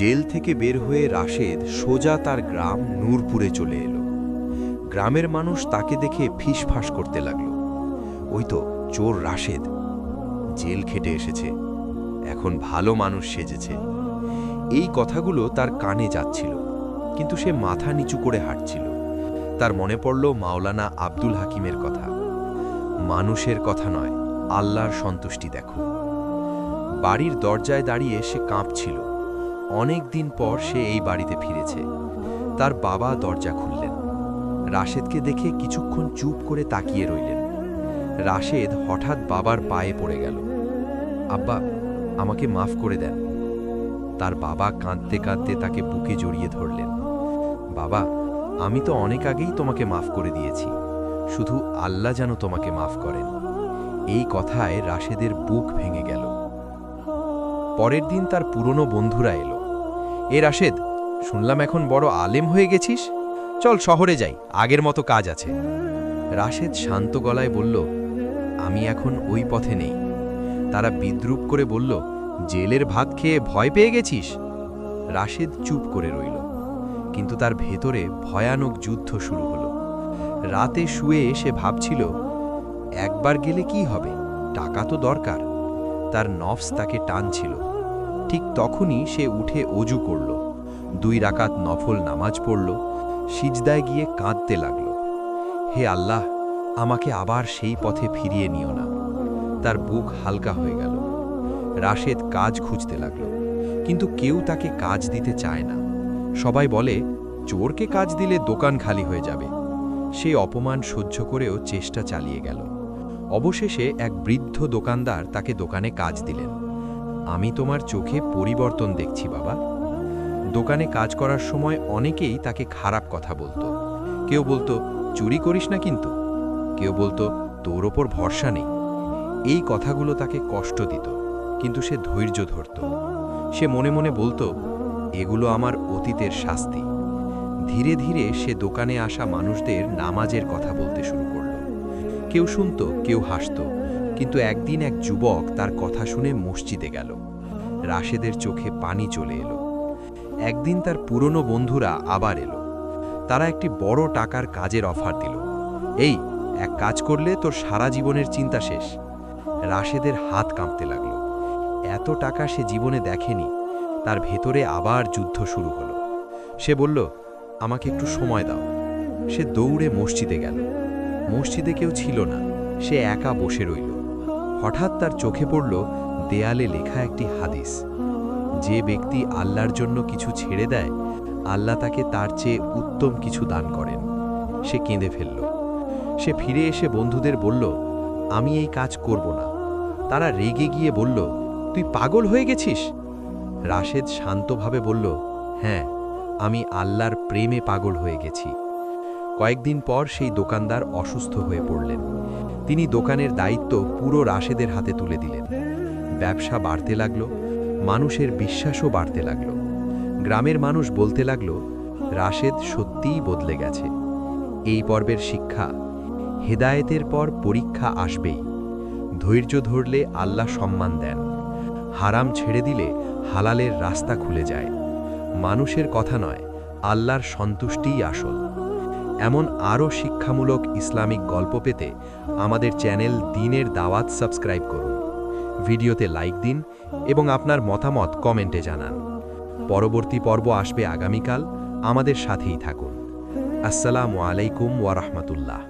Jail থেকে বের হয়ে রাশেদ সোজা তার গ্রাম নূরপুরে চলে এলো। গ্রামের মানুষ তাকে দেখে ফিসফাস করতে লাগল। ওই তো চোর রাশেদ। জেল খেটে এসেছে। এখন ভালো মানুষ সেজেছে। এই কথাগুলো তার কানে যাচ্ছিল, কিন্তু সে মাথা নিচু করে হাঁটছিল। তার মনে পড়ল মাওলানা আব্দুল হাকিমের কথা। মানুষের কথা নয়, আল্লাহর সন্তুষ্টি দেখো। বাড়ির দরজায় দাঁড়িয়ে সে কাঁপছিল। অনেক দিন পর সে এই বাড়িতে ফিরেছে। তার বাবা দরজা খুললেন। রাশেদকে দেখে কিছুক্ষণ চুপ করে তাকিয়ে রইলেন। রাশেদ হঠাৎ বাবার পায়ে পড়ে গেল। আব্বা, আমাকে মাফ করে দেন। তার বাবা কাঁদতে কাঁদতে তাকে বুকে জড়িয়ে ধরলেন। বাবা, আমি তো অনেক আগেই তোমাকে মাফ করে দিয়েছি। শুধু আল্লাহ যেন তোমাকে মাফ করেন। এই কথায় রাশেদের বুক ভেঙে গেল। পরের দিন তার পুরনো বন্ধুরা এলো। এ রাশেদ, শুনলাম এখন বড় আলেম হয়ে গেছিস? চল শহরে যাই, আগের মতো কাজ আছে। রাশেদ শান্ত গলায় বলল, আমি এখন ওই পথে নেই। তারা বিদ্রুপ করে বলল, জেলের ভাত খেয়ে ভয় পেয়ে গেছিস? রাশেদ চুপ করে রইল। কিন্তু তার ভেতরে ভয়ানক যুদ্ধ শুরু হলো। রাতে শুয়ে সে ভাবছিল, একবার গেলে কি হবে? টাকা তো দরকার। তার নফস তাকে টানছিল। ঠিক তখনই সে উঠে অজু করল। দুই রাকাত নফল নামাজ পড়ল, সিজদায় গিয়ে কাঁদতে লাগল। হে আল্লাহ, আমাকে আবার সেই পথে ফিরিয়ে নিও না। তার বুক হালকা হয়ে গেল। রাশেদ কাজ খুঁজতে লাগল, কিন্তু কেউ তাকে কাজ দিতে চায় না। সবাই বলে, চোরকে কাজ দিলে দোকান খালি হয়ে যাবে। সেই অপমান সহ্য করেও চেষ্টা চালিয়ে গেল। অবশেষে এক বৃদ্ধ দোকানদার তাকে দোকানে কাজ দিলেন। আমি তোমার চোখে পরিবর্তন দেখছি, বাবা। দোকানে কাজ করার সময় অনেকেই তাকে খারাপ কথা বলতো। কেউ বলতো, চুরি করিস না কিন্তু। কেউ বলতো, তোর ওপর ভরসা নেই। এই কথাগুলো তাকে কষ্ট দিত, কিন্তু সে ধৈর্য ধরত। সে মনে মনে বলতো, এগুলো আমার অতীতের শাস্তি। ধীরে ধীরে সে দোকানে আসা মানুষদের নামাজের কথা বলতে শুরু করল। কেউ শুনত, কেউ হাসত কিন্তু একদিন এক যুবক তার কথা শুনে মসজিদে গেল। রাশেদের চোখে পানি চলে এলো। একদিন তার পুরনো বন্ধুরা আবার এলো। তারা একটি বড় টাকার কাজের অফার দিল। এই, এক কাজ করলে তোর সারা জীবনের চিন্তা শেষ। রাশেদের হাত কাঁপতে লাগল। এত টাকা সে জীবনে দেখেনি। তার ভেতরে আবার যুদ্ধ শুরু হলো। সে বলল, আমাকে একটু সময় দাও। সে দৌড়ে মসজিদে গেল। মসজিদে কেউ ছিল না। সে একা বসে রইল। হঠাৎ তার চোখে পড়ল দেয়ালে লেখা একটি হাদিস। যে ব্যক্তি আল্লাহর জন্য কিছু ছেড়ে দেয়, আল্লাহ তাকে তার চেয়ে উত্তম কিছু দান করেন। সে কেঁদে ফেলল। সে ফিরে এসে বন্ধুদের বলল, আমি এই কাজ করব না। তারা রেগে গিয়ে বলল, তুই পাগল হয়ে গেছিস? রাশেদ শান্তভাবে বলল হ্যাঁ আমি আল্লাহর প্রেমে পাগল হয়ে গেছি। কয়েকদিন পর সেই দোকানদার অসুস্থ হয়ে পড়লেন। তিনি দোকানের দায়িত্ব পুরো রাশেদের হাতে তুলে দিলেন। ব্যবসা বাড়তে লাগল, মানুষের বিশ্বাসও বাড়তে লাগল। গ্রামের মানুষ বলতে লাগল, রাশেদ সত্যিই বদলে গেছে। এই পর্বের শিক্ষা, হেদায়েতের পর পরীক্ষা আসবেই। ধৈর্য ধরলে আল্লাহ সম্মান দেন। হারাম ছেড়ে দিলে হালালের রাস্তা খুলে যায়। মানুষের কথা নয়, আল্লাহর সন্তুষ্টিই আসল। এমন আরও শিক্ষামূলক ইসলামিক গল্প পেতে আমাদের চ্যানেল দিনের দাওয়াত সাবস্ক্রাইব করুন। ভিডিওতে লাইক দিন এবং আপনার মতামত কমেন্টে জানান। পরবর্তী পর্ব আসবে আগামীকাল। আমাদের সাথেই থাকুন। আসসালামু আলাইকুম ওয়া রাহমাতুল্লাহ।